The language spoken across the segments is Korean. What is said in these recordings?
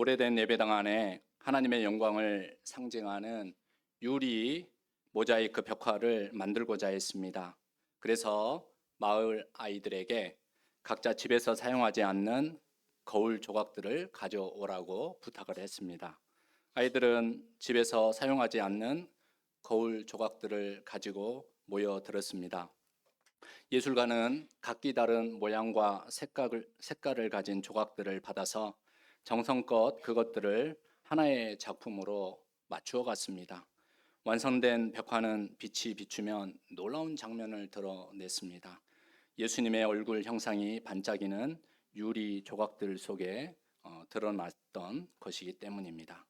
오래된 예배당 안에 하나님의 영광을 상징하는 유리 모자이크 벽화를 만들고자 했습니다. 그래서 마을 아이들에게 각자 집에서 사용하지 않는 거울 조각들을 가져오라고 부탁을 했습니다. 아이들은 집에서 사용하지 않는 거울 조각들을 가지고 모여들었습니다. 예술가는 각기 다른 모양과 색깔을, 색깔을 가진 조각들을 받아서 정성껏 그것들을 하나의 작품으로 맞추어 갔습니다. 완성된 벽화는 빛이 비추면 놀라운 장면을 드러냈습니다. 예수님의 얼굴 형상이 반짝이는 유리 조각들 속에 어, 드러났던 것이기 때문입니다.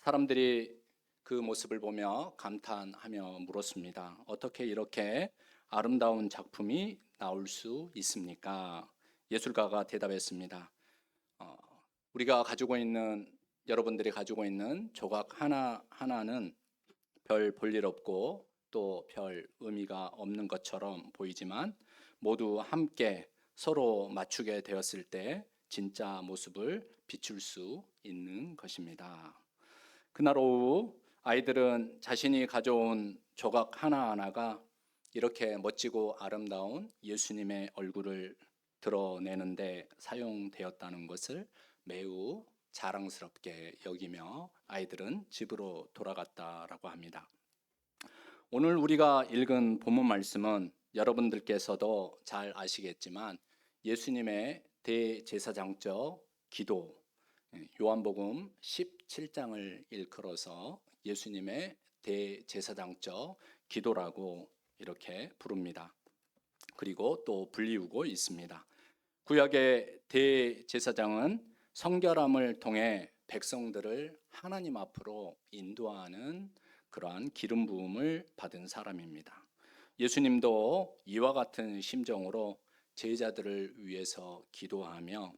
사람들이 그 모습을 보며 감탄하며 물었습니다. 어떻게 이렇게 아름다운 작품이 나올 수 있습니까? 예술가가 대답했습니다. 어, 우리가 가지고 있는 여러분들이 가지고 있는 조각 하나 하나는 별 볼 일 없고 또 별 의미가 없는 것처럼 보이지만 모두 함께 서로 맞추게 되었을 때 진짜 모습을 비출 수 있는 것입니다. 그날 오후 아이들은 자신이 가져온 조각 하나하나가 이렇게 멋지고 아름다운 예수님의 얼굴을 드러내는데 사용되었다는 것을 매우 자랑스럽게 여기며 아이들은 집으로 돌아갔다라고 합니다. 오늘 우리가 읽은 본문 말씀은 여러분들께서도 잘 아시겠지만 예수님의 대제사장적 기도 예, 요한복음 17장을 일컬어서 예수님의 대제사장적 기도라고 이렇게 부릅니다. 그리고 또 불리우고 있습니다. 구약의 대제사장은 성결함을 통해 백성들을 하나님 앞으로 인도하는 그러한 기름 부음을 받은 사람입니다. 예수님도 이와 같은 심정으로 제자들을 위해서 기도하며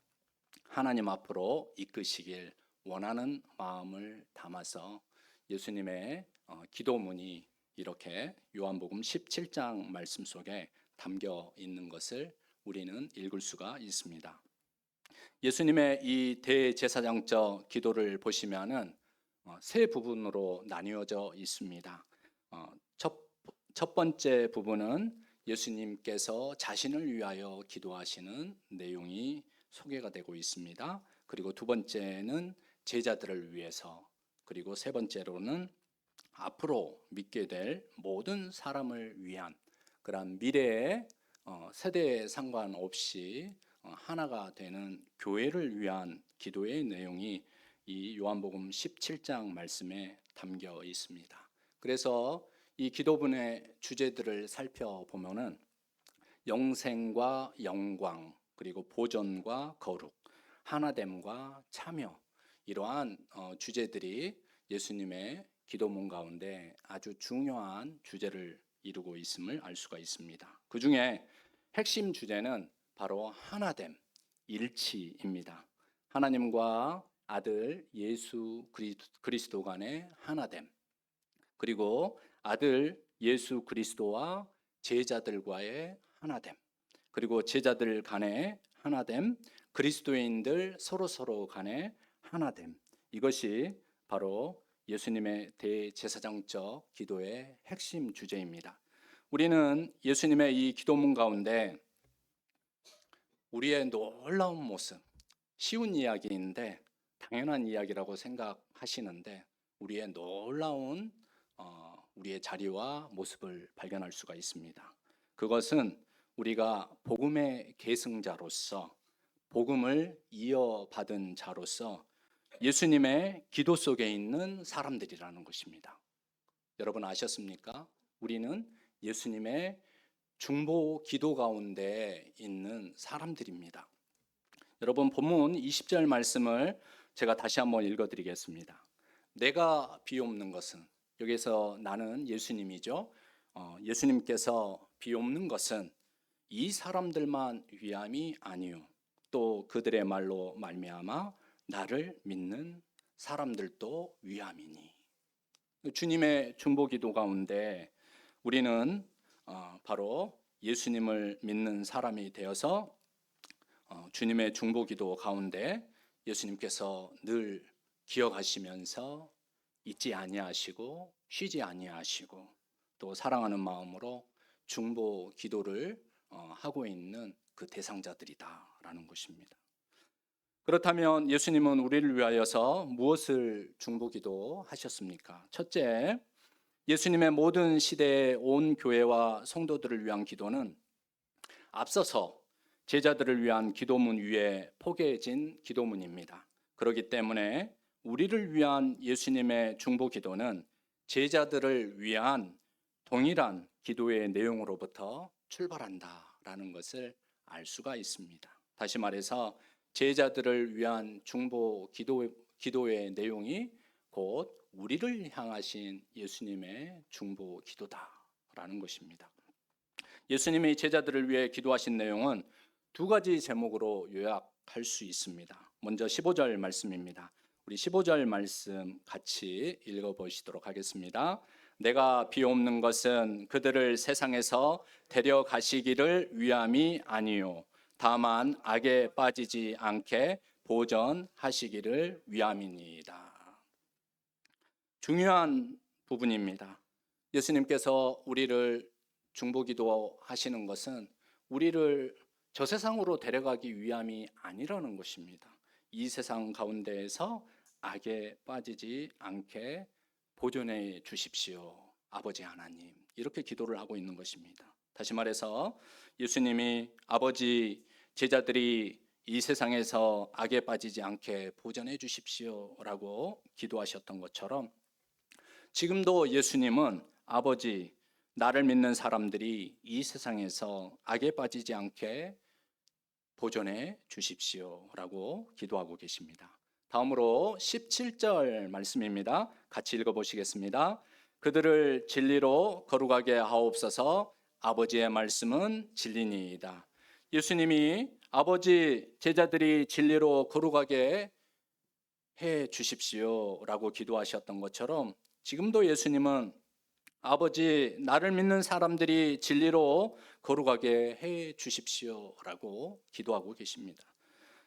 하나님 앞으로 이끄시길 원하는 마음을 담아서 예수님의 어, 기도문이 이렇게 요한복음 17장 말씀 속에 담겨 있는 것을 우리는 읽을 수가 있습니다. 예수님의 이 대제사장적 기도를 보시면은 어, 세 부분으로 나뉘어져 있습니다. 어, 첫, 첫 번째 부분은 예수님께서 자신을 위하여 기도하시는 내용이 소개가 되고 있습니다. 그리고 두 번째는 제자들을 위해서, 그리고 세 번째로는 앞으로 믿게 될 모든 사람을 위한 그러한 미래의 어, 세대에 상관없이 어, 하나가 되는 교회를 위한 기도의 내용이 이 요한복음 17장 말씀에 담겨 있습니다. 그래서 이 기도문의 주제들을 살펴보면은 영생과 영광 그리고 보존과 거룩 하나됨과 참여 이러한 어, 주제들이 예수님의 기도문 가운데 아주 중요한 주제를 이루고 있음을 알 수가 있습니다. 그 중에 핵심 주제는 바로 하나됨, 일치입니다. 하나님과 아들 예수 그리스도 간의 하나됨, 그리고 아들 예수 그리스도와 제자들과의 하나됨, 그리고 제자들 간의 하나됨, 그리스도인들 서로 서로 간의 하나됨. 이것이 바로 예수님의 대제사장적 기도의 핵심 주제입니다. 우리는 예수님의 이 기도문 가운데 우리의 놀라운 모습, 쉬운 이야기인데 당연한 이야기라고 생각하시는데 우리의 놀라운 어, 우리의 자리와 모습을 발견할 수가 있습니다. 그것은 우리가 복음의 계승자로서 복음을 이어받은 자로서 예수님의 기도 속에 있는 사람들이라는 것입니다. 여러분 아셨습니까? 우리는 예수님의 중보 기도 가운데 있는 사람들입니다. 여러분 본문 20절 말씀을 제가 다시 한번 읽어 드리겠습니다. 내가 비옵는 것은 여기서 나는 예수님이죠. 어, 예수님께서 비옵는 것은 이 사람들만 위함이 아니요 또 그들의 말로 말미암아 나를 믿는 사람들도 위함이니 주님의 중보 기도 가운데 우리는 어, 바로 예수님을 믿는 사람이 되어서 어, 주님의 중보기도 가운데 예수님께서 늘 기억하시면서 잊지 아니하시고 쉬지 아니하시고 또 사랑하는 마음으로 중보 기도를 어, 하고 있는 그 대상자들이다라는 것입니다. 그렇다면 예수님은 우리를 위하여서 무엇을 중보 기도 하셨습니까? 첫째, 예수님의 모든 시대의 온 교회와 성도들을 위한 기도는 앞서서 제자들을 위한 기도문 위에 포개진 기도문입니다. 그렇기 때문에 우리를 위한 예수님의 중보 기도는 제자들을 위한 동일한 기도의 내용으로부터 출발한다라는 것을 알 수가 있습니다. 다시 말해서 제자들을 위한 중보 기도, 기도의 내용이 곧 우리를 향하신 예수님의 중보 기도다라는 것입니다. 예수님이 제자들을 위해 기도하신 내용은 두 가지 제목으로 요약할 수 있습니다. 먼저 15절 말씀입니다. 우리 15절 말씀 같이 읽어 보시도록 하겠습니다. 내가 비옵는 것은 그들을 세상에서 데려가시기를 위함이 아니요 다만 악에 빠지지 않게 보전하시기를 위함이니이다. 중요한 부분입니다. 예수님께서 우리를 중보기도 하시는 것은 우리를 저 세상으로 데려가기 위함이 아니라는 것입니다. 이 세상 가운데에서 악에 빠지지 않게 보존해 주십시오. 아버지 하나님. 이렇게 기도를 하고 있는 것입니다. 다시 말해서 예수님이 아버지 제자들이 이 세상에서 악에 빠지지 않게 보존해 주십시오라고 기도하셨던 것처럼 지금도 예수님은 아버지 나를 믿는 사람들이 이 세상에서 악에 빠지지 않게 보존해 주십시오 라고 기도하고 계십니다. 다음으로 17절 말씀입니다. 같이 읽어 보시겠습니다. 그들을 진리로 거룩하게 하옵소서 아버지의 말씀은 진리니이다. 예수님이 아버지 제자들이 진리로 거룩하게 해 주십시오 라고 기도하셨던 것처럼 지금도 예수님은 아버지 나를 믿는 사람들이 진리로 거룩하게 해 주십시오라고 기도하고 계십니다.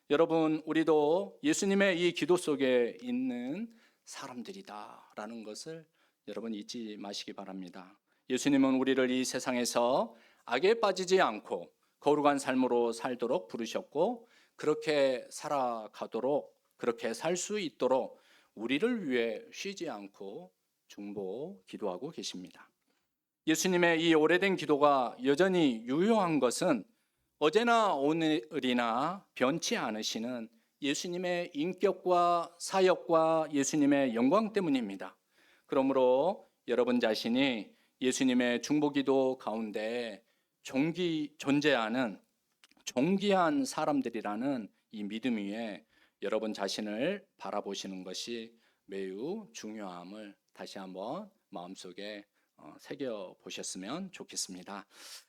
여러분 우리도 예수님의 이 기도 속에 있는 사람들이다라는 것을 여러분 잊지 마시기 바랍니다. 예수님은 우리를 이 세상에서 악에 빠지지 않고 거룩한 삶으로 살도록 부르셨고 그렇게 살아가도록 그렇게 살 수 있도록 우리를 위해 쉬지 않고 중보 기도하고 계십니다. 예수님의 이 오래된 기도가 여전히 유효한 것은 어제나 오늘이나 변치 않으시는 예수님의 인격과 사역과 예수님의 영광 때문입니다. 그러므로 여러분 자신이 예수님의 중보기도 가운데 존기 존재하는 존귀한 사람들이라는 이 믿음 위에 여러분 자신을 바라보시는 것이 매우 중요함을 다시 한번 마음속에 어, 새겨 보셨으면 좋겠습니다.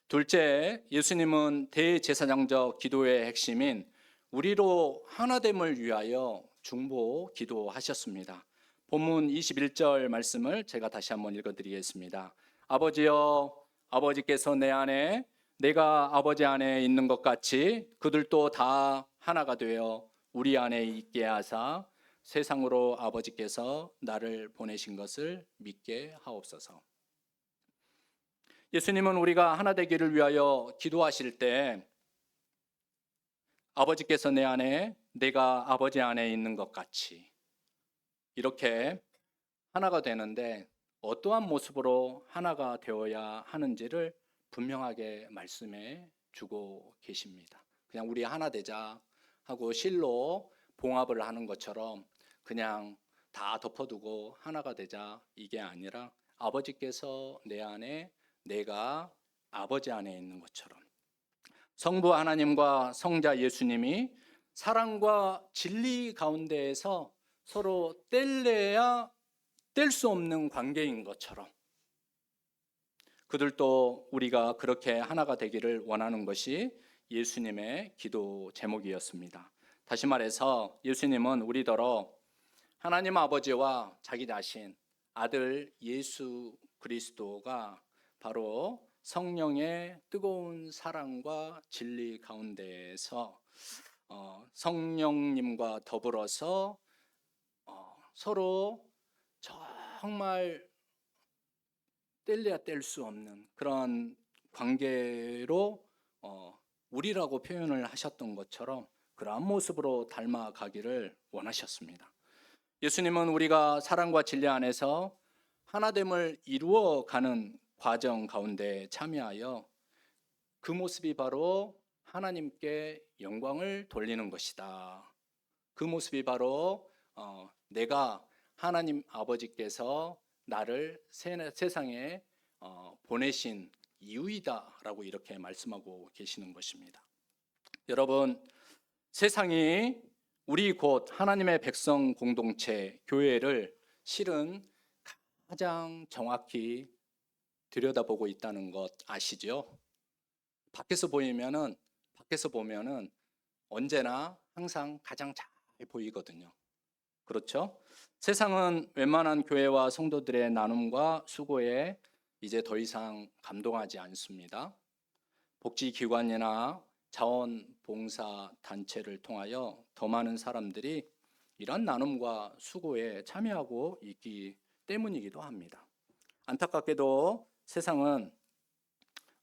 둘째, 예수님은 대제사장적 기도의 핵심인 우리로 하나됨을 위하여 중보 기도하셨습니다. 본문 21절 말씀을 제가 다시 한번 읽어 드리겠습니다. 아버지여 아버지께서 내 안에 내가 아버지 안에 있는 것 같이 그들도 다 하나가 되어 우리 안에 있게 하사 세상으로 아버지께서 나를 보내신 것을 믿게 하옵소서. 예수님은 우리가 하나 되기를 위하여 기도하실 때 아버지께서 내 안에 내가 아버지 안에 있는 것 같이 이렇게 하나가 되는데 어떠한 모습으로 하나가 되어야 하는지를 분명하게 말씀해 주고 계십니다. 그냥 우리 하나 되자 하고 실로 봉합을 하는 것처럼 그냥 다 덮어두고 하나가 되자. 이게 아니라 아버지께서 내 안에 내가 아버지 안에 있는 것처럼. 성부 하나님과 성자 예수님이 사랑과 진리 가운데에서 서로 뗄래야 뗄 수 없는 관계인 것처럼. 그들도 우리가 그렇게 하나가 되기를 원하는 것이 예수님의 기도 제목이었습니다. 다시 말해서 예수님은 우리더러 하나님 아버지와 자기 자신 아들 예수 그리스도가 바로 성령의 뜨거운 사랑과 진리 가운데에서 어, 성령님과 더불어서 어, 서로 정말 뗄래야 뗄 수 없는 그런 관계로 어, 우리라고 표현을 하셨던 것처럼 그러한 모습으로 닮아가기를 원하셨습니다. 예수님은 우리가 사랑과 진리 안에서 하나됨을 이루어가는 과정 가운데 참여하여 그 모습이 바로 하나님께 영광을 돌리는 것이다. 그 모습이 바로 어, 내가 하나님 아버지께서 나를 세- 세상에 어, 보내신 이유이다라고 이렇게 말씀하고 계시는 것입니다. 여러분, 세상이 우리 곧 하나님의 백성 공동체 교회를 실은 가장 정확히 들여다보고 있다는 것 아시죠? 밖에서 보이면은 밖에서 보면은 언제나 항상 가장 잘 보이거든요. 그렇죠? 세상은 웬만한 교회와 성도들의 나눔과 수고에 이제 더 이상 감동하지 않습니다. 복지기관이나 자원봉사 단체를 통하여 더 많은 사람들이 이런 나눔과 수고에 참여하고 있기 때문이기도 합니다. 안타깝게도 세상은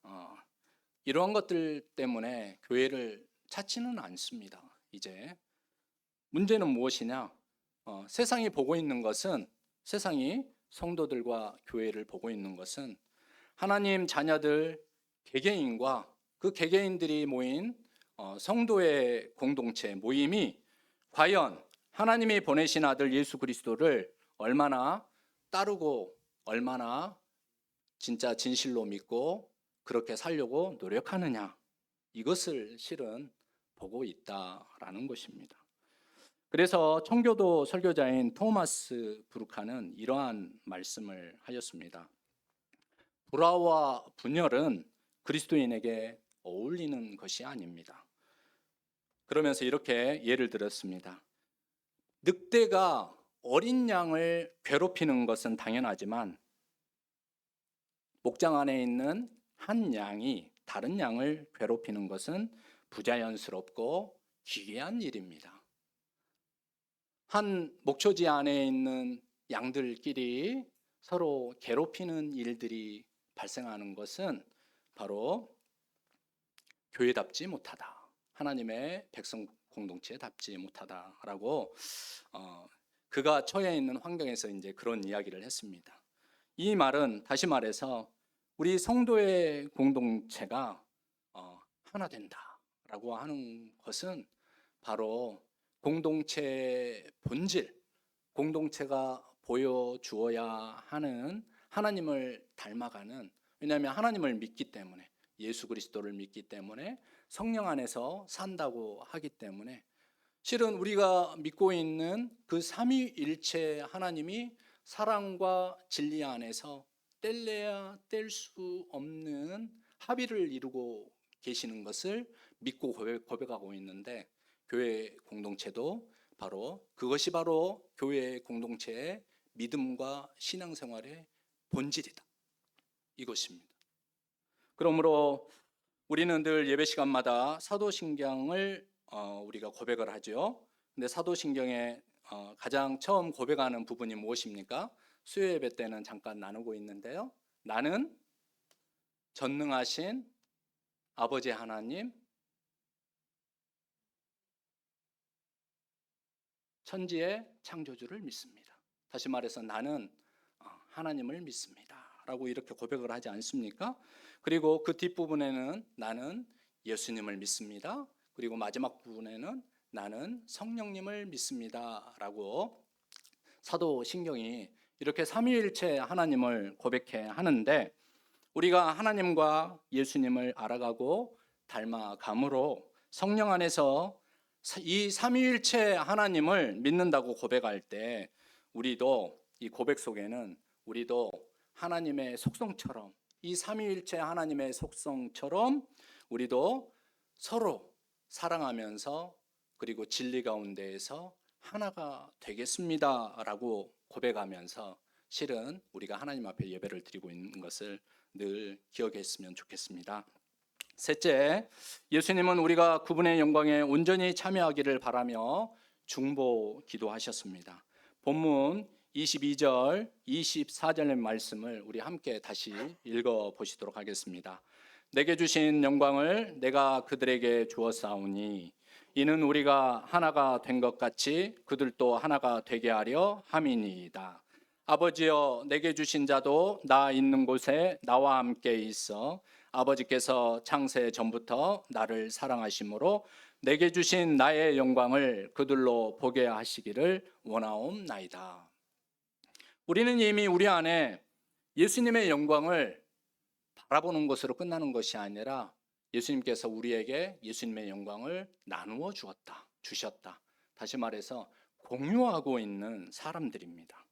어, 이러한 것들 때문에 교회를 찾지는 않습니다. 이제 문제는 무엇이냐? 어, 세상이 보고 있는 것은 세상이 성도들과 교회를 보고 있는 것은 하나님 자녀들 개개인과 그 개개인들이 모인 어, 성도의 공동체 모임이 과연 하나님이 보내신 아들 예수 그리스도를 얼마나 따르고 얼마나 진짜 진실로 믿고 그렇게 살려고 노력하느냐 이것을 실은 보고 있다라는 것입니다. 그래서 청교도 설교자인 토마스 부르카는 이러한 말씀을 하였습니다. 불화와 분열은 그리스도인에게 어울리는 것이 아닙니다. 그러면서 이렇게 예를 들었습니다. 늑대가 어린 양을 괴롭히는 것은 당연하지만 목장 안에 있는 한 양이 다른 양을 괴롭히는 것은 부자연스럽고 기괴한 일입니다. 한 목초지 안에 있는 양들끼리 서로 괴롭히는 일들이 발생하는 것은 바로 교회답지 못하다. 하나님의 백성 공동체답지 못하다라고 어, 그가 처해 있는 환경에서 이제 그런 이야기를 했습니다. 이 말은 다시 말해서 우리 성도의 공동체가 어, 하나 된다라고 하는 것은 바로 공동체의 본질, 공동체가 보여주어야 하는 하나님을 닮아가는 왜냐하면 하나님을 믿기 때문에 예수 그리스도를 믿기 때문에 성령 안에서 산다고 하기 때문에 실은 우리가 믿고 있는 그 삼위일체 하나님이 사랑과 진리 안에서 뗄래야 뗄 수 없는 합의를 이루고 계시는 것을 믿고 고백- 고백하고 있는데 교회 공동체도 바로 그것이 바로 교회 공동체의 믿음과 신앙생활의 본질이다. 이것입니다. 그러므로 우리는 늘 예배 시간마다 사도신경을 어, 우리가 고백을 하죠. 근데 사도신경의 어, 가장 처음 고백하는 부분이 무엇입니까? 수요 예배 때는 잠깐 나누고 있는데요. 나는 전능하신 아버지 하나님 천지의 창조주를 믿습니다. 다시 말해서 나는 어, 하나님을 믿습니다. 라고 이렇게 고백을 하지 않습니까? 그리고 그 뒷부분에는 나는 예수님을 믿습니다. 그리고 마지막 부분에는 나는 성령님을 믿습니다. 라고 사도 신경이 이렇게 삼위일체 하나님을 고백해 하는데 우리가 하나님과 예수님을 알아가고 닮아감으로 성령 안에서 이 삼위일체 하나님을 믿는다고 고백할 때 우리도 이 고백 속에는 우리도 하나님의 속성처럼 이 삼위일체 하나님의 속성처럼 우리도 서로 사랑하면서 그리고 진리 가운데에서 하나가 되겠습니다라고 고백하면서 실은 우리가 하나님 앞에 예배를 드리고 있는 것을 늘 기억했으면 좋겠습니다. 셋째, 예수님은 우리가 구분의 영광에 온전히 참여하기를 바라며 중보 기도하셨습니다. 본문 22절, 24절의 말씀을 우리 함께 다시 읽어 보시도록 하겠습니다. 내게 주신 영광을 내가 그들에게 주었사오니 이는 우리가 하나가 된 것 같이 그들도 하나가 되게 하려 함이니이다. 아버지여 내게 주신 자도 나 있는 곳에 나와 함께 있어 아버지께서 창세 전부터 나를 사랑하심으로 내게 주신 나의 영광을 그들로 보게 하시기를 원하옵나이다. 우리는 이미 우리 안에 예수님의 영광을 바라보는 것으로 끝나는 것이 아니라 예수님께서 우리에게 예수님의 영광을 나누어 주었다, 주셨다. 다시 말해서 공유하고 있는 사람들입니다.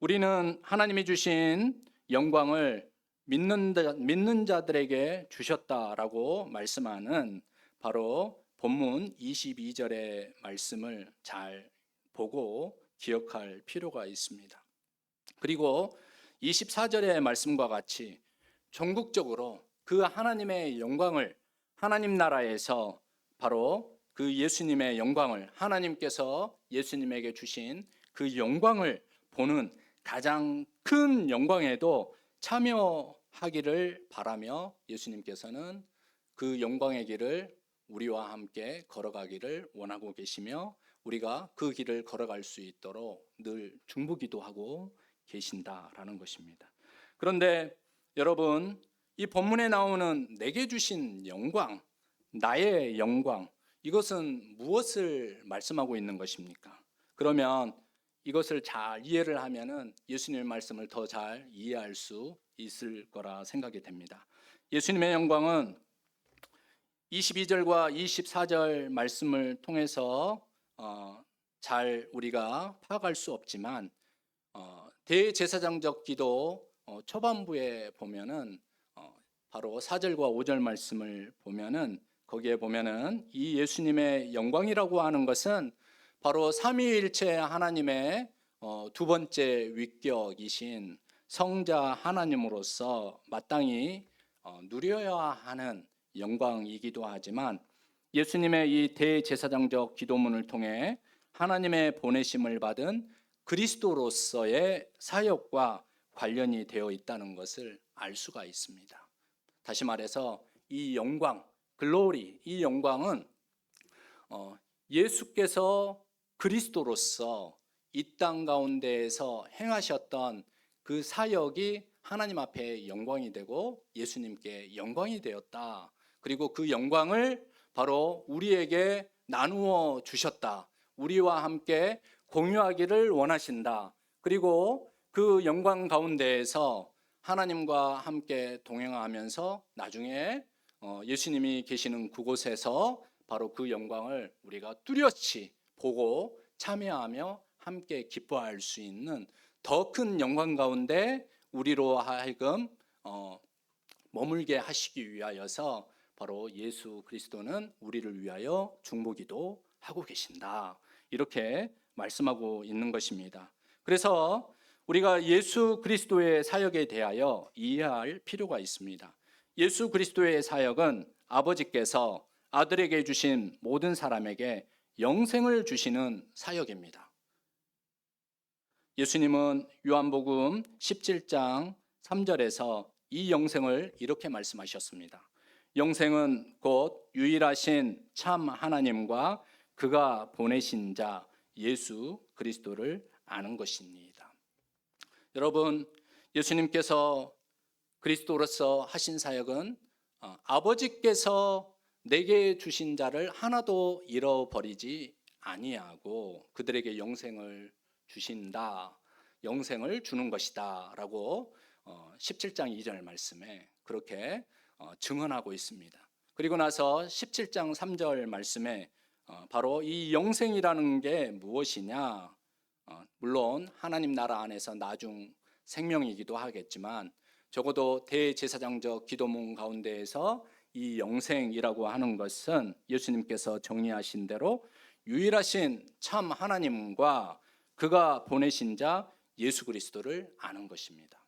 우리는 하나님이 주신 영광을 믿는, 자- 믿는 자들에게 주셨다라고 말씀하는 바로 본문 22절의 말씀을 잘 보고 기억할 필요가 있습니다. 그리고 24절의 말씀과 같이 전국적으로 그 하나님의 영광을 하나님 나라에서 바로 그 예수님의 영광을 하나님께서 예수님에게 주신 그 영광을 보는 가장 큰 영광에도 참여하기를 바라며 예수님께서는 그 영광의 길을 우리와 함께 걸어가기를 원하고 계시며 우리가 그 길을 걸어갈 수 있도록 늘 중보기도 하고 계신다라는 것입니다. 그런데 여러분 이 본문에 나오는 내게 주신 영광, 나의 영광 이것은 무엇을 말씀하고 있는 것입니까? 그러면 이것을 잘 이해를 하면은 예수님의 말씀을 더 잘 이해할 수 있을 거라 생각이 됩니다. 예수님의 영광은 22절과 24절 말씀을 통해서 어, 잘 우리가 파악할 수 없지만 어, 대제사장적 기도 어, 초반부에 보면은 어, 바로 4절과 5절 말씀을 보면은 거기에 보면은 이 예수님의 영광이라고 하는 것은 바로 삼위일체 하나님의 어, 두 번째 위격이신 성자 하나님으로서 마땅히 어, 누려야 하는 영광이기도 하지만 예수님의 이 대제사장적 기도문을 통해 하나님의 보내심을 받은 그리스도로서의 사역과 관련이 되어 있다는 것을 알 수가 있습니다. 다시 말해서 이 영광, 글로리, 이 영광은 어, 예수께서 그리스도로서 이 땅 가운데에서 행하셨던 그 사역이 하나님 앞에 영광이 되고 예수님께 영광이 되었다. 그리고 그 영광을 바로 우리에게 나누어 주셨다. 우리와 함께 공유하기를 원하신다. 그리고 그 영광 가운데에서 하나님과 함께 동행하면서 나중에 어, 예수님이 계시는 그곳에서 바로 그 영광을 우리가 뚜렷이 보고 참여하며 함께 기뻐할 수 있는 더 큰 영광 가운데 우리로 하여금 어, 머물게 하시기 위하여서 바로 예수 그리스도는 우리를 위하여 중보기도 하고 계신다. 이렇게 말씀하고 있는 것입니다. 그래서 우리가 예수 그리스도의 사역에 대하여 이해할 필요가 있습니다. 예수 그리스도의 사역은 아버지께서 아들에게 주신 모든 사람에게 영생을 주시는 사역입니다. 예수님은 요한복음 17장 3절에서 이 영생을 이렇게 말씀하셨습니다. 영생은 곧 유일하신 참 하나님과 그가 보내신 자 예수 그리스도를 아는 것입니다. 여러분, 예수님께서 그리스도로서 하신 사역은 어, 아버지께서 내게 주신 자를 하나도 잃어버리지 아니하고 그들에게 영생을 주신다. 영생을 주는 것이다라고 어, 17장 2절 말씀에 그렇게 어, 증언하고 있습니다. 그리고 나서 17장 3절 말씀에 어, 바로 이 영생이라는 게 무엇이냐? 어, 물론 하나님 나라 안에서 나중 생명이기도 하겠지만 적어도 대제사장적 기도문 가운데에서 이 영생이라고 하는 것은 예수님께서 정리하신 대로 유일하신 참 하나님과 그가 보내신 자 예수 그리스도를 아는 것입니다.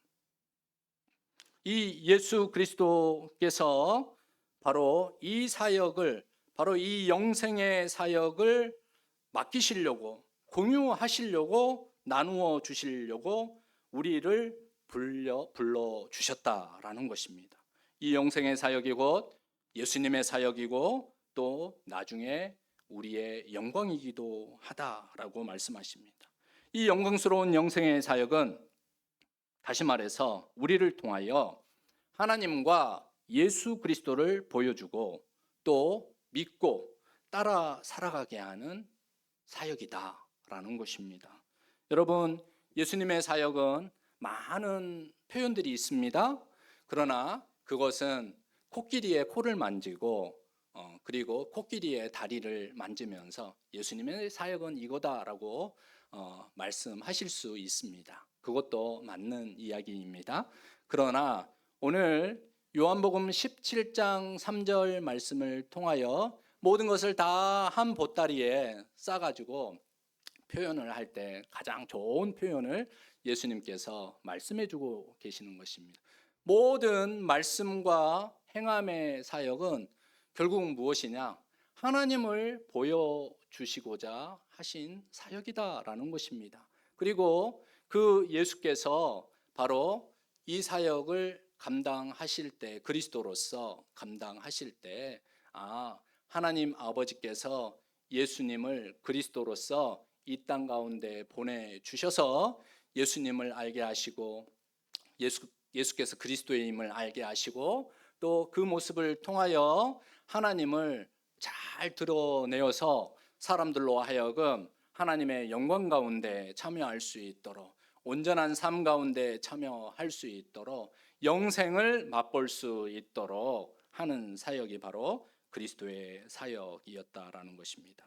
이 예수 그리스도께서 바로 이 사역을 바로 이 영생의 사역을 맡기시려고 공유하시려고 나누어 주시려고 우리를 불려 불러 주셨다라는 것입니다. 이 영생의 사역이 곧 예수님의 사역이고 또 나중에 우리의 영광이기도 하다라고 말씀하십니다. 이 영광스러운 영생의 사역은 다시 말해서 우리를 통하여 하나님과 예수 그리스도를 보여주고 또 믿고 따라 살아가게 하는 사역이다라는 것입니다. 여러분, 예수님의 사역은 많은 표현들이 있습니다. 그러나 그것은 코끼리의 코를 만지고 어, 그리고 코끼리의 다리를 만지면서 예수님의 사역은 이거다라고 어, 말씀하실 수 있습니다. 그것도 맞는 이야기입니다. 그러나 오늘 요한복음 17장 3절 말씀을 통하여 모든 것을 다 한 보따리에 싸가지고 표현을 할 때 가장 좋은 표현을 예수님께서 말씀해 주고 계시는 것입니다. 모든 말씀과 행함의 사역은 결국 무엇이냐? 하나님을 보여주시고자 하신 사역이다라는 것입니다. 그리고 그 예수께서 바로 이 사역을 감당하실 때 그리스도로서 감당하실 때 아, 하나님 아버지께서 예수님을 그리스도로서 이 땅 가운데 보내 주셔서 예수님을 알게 하시고 예수 예수께서 그리스도의임을 알게 하시고 또 그 모습을 통하여 하나님을 잘 드러내어서 사람들로 하여금 하나님의 영광 가운데 참여할 수 있도록 온전한 삶 가운데 참여할 수 있도록 영생을 맛볼 수 있도록 하는 사역이 바로 그리스도의 사역이었다라는 것입니다.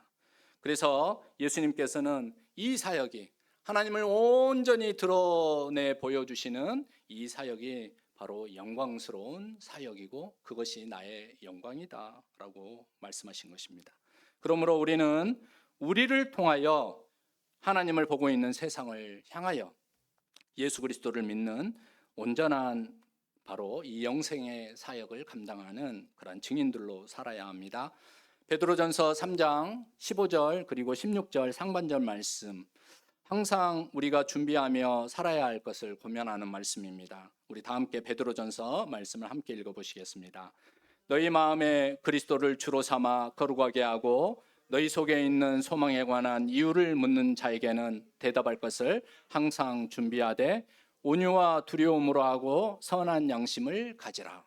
그래서 예수님께서는 이 사역이 하나님을 온전히 드러내 보여주시는 이 사역이 바로 영광스러운 사역이고 그것이 나의 영광이다라고 말씀하신 것입니다. 그러므로 우리는 우리를 통하여 하나님을 보고 있는 세상을 향하여 예수 그리스도를 믿는 온전한 바로 이 영생의 사역을 감당하는 그런 증인들로 살아야 합니다. 베드로전서 3장 15절 그리고 16절 상반절 말씀 항상 우리가 준비하며 살아야 할 것을 고면하는 말씀입니다. 우리 다 함께 베드로전서 말씀을 함께 읽어 보시겠습니다. 너희 마음에 그리스도를 주로 삼아 거룩하게 하고 너희 속에 있는 소망에 관한 이유를 묻는 자에게는 대답할 것을 항상 준비하되 온유와 두려움으로 하고 선한 양심을 가지라.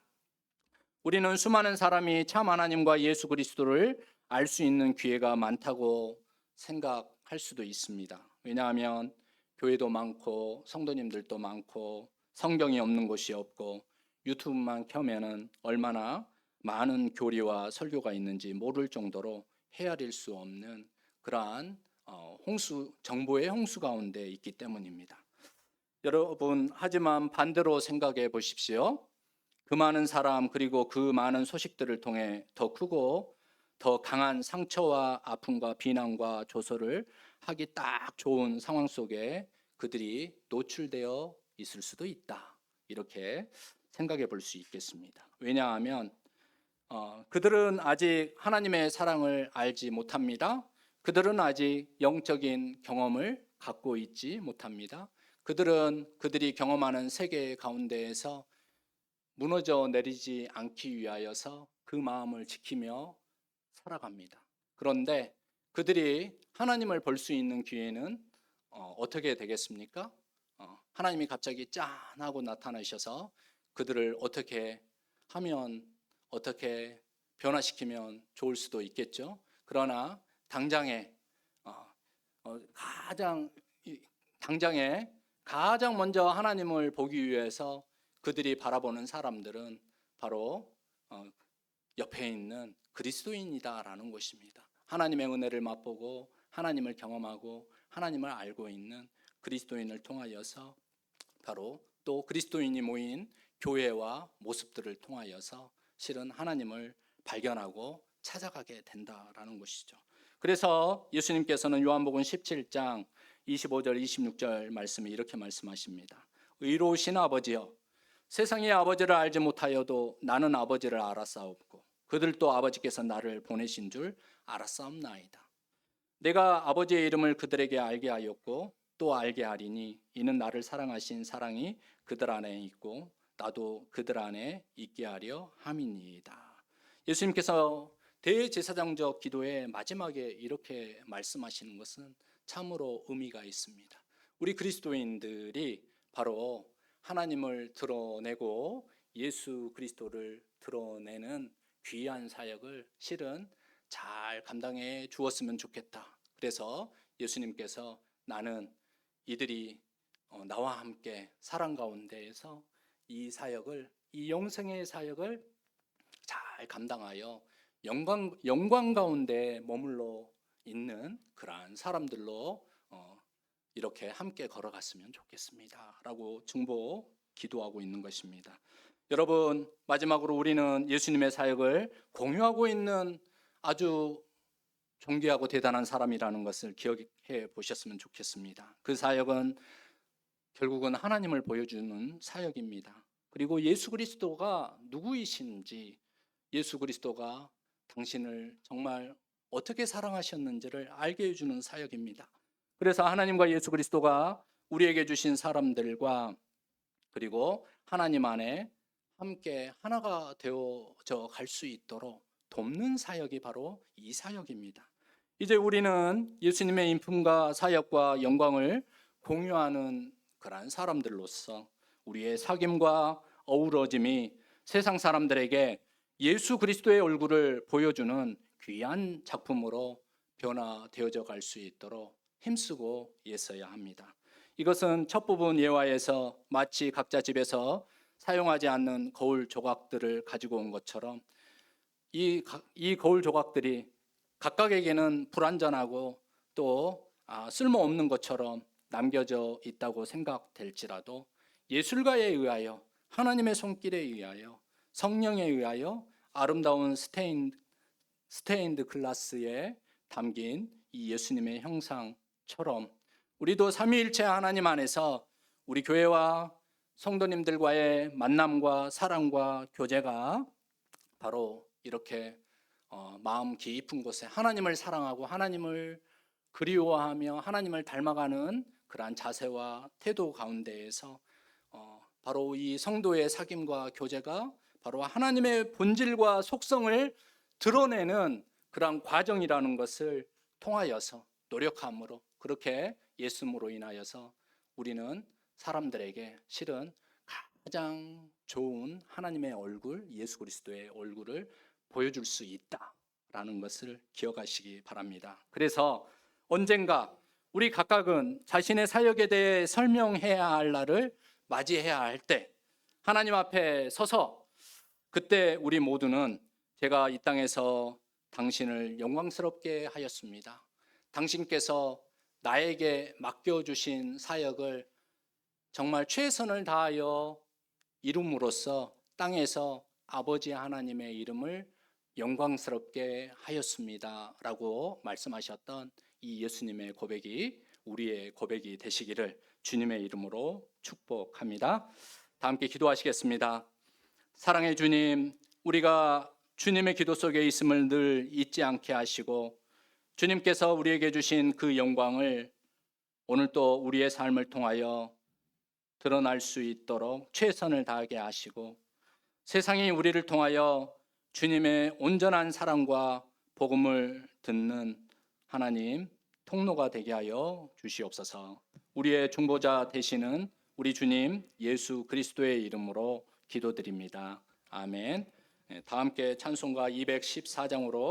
우리는 수많은 사람이 참 하나님과 예수 그리스도를 알 수 있는 기회가 많다고 생각할 수도 있습니다. 왜냐하면 교회도 많고 성도님들도 많고 성경이 없는 곳이 없고 유튜브만 켜면은 얼마나 많은 교리와 설교가 있는지 모를 정도로 헤아릴 수 없는 그러한 어, 홍수 정보의 홍수 가운데 있기 때문입니다. 여러분 하지만 반대로 생각해 보십시오. 그 많은 사람 그리고 그 많은 소식들을 통해 더 크고 더 강한 상처와 아픔과 비난과 조소를 하기 딱 좋은 상황 속에 그들이 노출되어 있을 수도 있다. 이렇게 생각해 볼 수 있겠습니다. 왜냐하면 어, 그들은 아직 하나님의 사랑을 알지 못합니다. 그들은 아직 영적인 경험을 갖고 있지 못합니다. 그들은 그들이 경험하는 세계 가운데에서 무너져 내리지 않기 위하여서 그 마음을 지키며 살아갑니다. 그런데 그들이 하나님을 볼 수 있는 기회는 어, 떻게 되겠습니까? 어, 하나님이 갑자기 짠 하고 나타나셔서 그들을 어떻게 하면 어떻게 변화시키면 좋을 수도 있겠죠. 그러나 당장에 어, 어, 가장 당장에 가장 먼저 하나님을 보기 위해서 그들이 바라보는 사람들은 바로 어, 옆에 있는 그리스도인이다라는 것입니다. 하나님의 은혜를 맛보고 하나님을 경험하고 하나님을 알고 있는 그리스도인을 통하여서 바로 또 그리스도인이 모인 교회와 모습들을 통하여서 실은 하나님을 발견하고 찾아가게 된다라는 것이죠. 그래서 예수님께서는 요한복음 17장 25절 26절 말씀에 이렇게 말씀하십니다. 의로우신 아버지여 세상의 아버지를 알지 못하여도 나는 아버지를 알았사옵고 그들도 아버지께서 나를 보내신 줄 알았사옵나이다. 내가 아버지의 이름을 그들에게 알게 하였고 또 알게 하리니 이는 나를 사랑하신 사랑이 그들 안에 있고 나도 그들 안에 있게 하려 함이니이다. 예수님께서 대제사장적 기도의 마지막에 이렇게 말씀하시는 것은 참으로 의미가 있습니다. 우리 그리스도인들이 바로 하나님을 드러내고 예수 그리스도를 드러내는 귀한 사역을 실은 잘 감당해 주었으면 좋겠다. 그래서 예수님께서 나는 이들이 어, 나와 함께 사랑 가운데에서 이 사역을 이 영생의 사역을 잘 감당하여 영광 영광 가운데 머물러 있는 그러한 사람들로 어, 이렇게 함께 걸어갔으면 좋겠습니다 라고 중보 기도하고 있는 것입니다. 여러분 마지막으로 우리는 예수님의 사역을 공유하고 있는 아주 존귀하고 대단한 사람이라는 것을 기억해 보셨으면 좋겠습니다. 그 사역은 결국은 하나님을 보여주는 사역입니다. 그리고 예수 그리스도가 누구이신지 예수 그리스도가 당신을 정말 어떻게 사랑하셨는지를 알게 해주는 사역입니다. 그래서 하나님과 예수 그리스도가 우리에게 주신 사람들과 그리고 하나님 안에 함께 하나가 되어져 갈 수 있도록 돕는 사역이 바로 이 사역입니다. 이제 우리는 예수님의 인품과 사역과 영광을 공유하는 그러한 사람들로서 우리의 사귐과 어우러짐이 세상 사람들에게 예수 그리스도의 얼굴을 보여주는 귀한 작품으로 변화되어져 갈 수 있도록 힘쓰고 애써야 합니다. 이것은 첫 부분 예화에서 마치 각자 집에서 사용하지 않는 거울 조각들을 가지고 온 것처럼 이, 가- 이 거울 조각들이 각각에게는 불완전하고 또 아, 쓸모없는 것처럼 남겨져 있다고 생각될지라도 예술가에 의하여 하나님의 손길에 의하여 성령에 의하여 아름다운 스테인, 스테인드 글라스에 담긴 이 예수님의 형상처럼 우리도 삼위일체 하나님 안에서 우리 교회와 성도님들과의 만남과 사랑과 교제가 바로 이렇게 어, 마음 깊은 곳에 하나님을 사랑하고 하나님을 그리워하며 하나님을 닮아가는 그러한 자세와 태도 가운데에서 어, 바로 이 성도의 사귐과 교제가 바로 하나님의 본질과 속성을 드러내는 그러한 과정이라는 것을 통하여서 노력함으로 그렇게 예수님으로 인하여서 우리는 사람들에게 실은 가장 좋은 하나님의 얼굴, 예수 그리스도의 얼굴을 보여줄 수 있다라는 것을 기억하시기 바랍니다. 그래서 언젠가 우리 각각은 자신의 사역에 대해 설명해야 할 날을 맞이해야 할 때 하나님 앞에 서서 그때 우리 모두는 제가 이 땅에서 당신을 영광스럽게 하였습니다. 당신께서 나에게 맡겨주신 사역을 정말 최선을 다하여 이름으로써 땅에서 아버지 하나님의 이름을 영광스럽게 하였습니다. 라고 말씀하셨던 이 예수님의 고백이 우리의 고백이 되시기를 주님의 이름으로 축복합니다. 다 함께 기도하시겠습니다. 사랑의 주님, 우리가 주님의 기도 속에 있음을 늘 잊지 않게 하시고 주님께서 우리에게 주신 그 영광을 오늘 또 우리의 삶을 통하여 드러날 수 있도록 최선을 다하게 하시고 세상이 우리를 통하여 주님의 온전한 사랑과 복음을 듣는 하나님 통로가 되게 하여 주시옵소서. 우리의 중보자 되시는 우리 주님 예수 그리스도의 이름으로 기도드립니다. 아멘. 네, 다 함께 찬송가 214장으로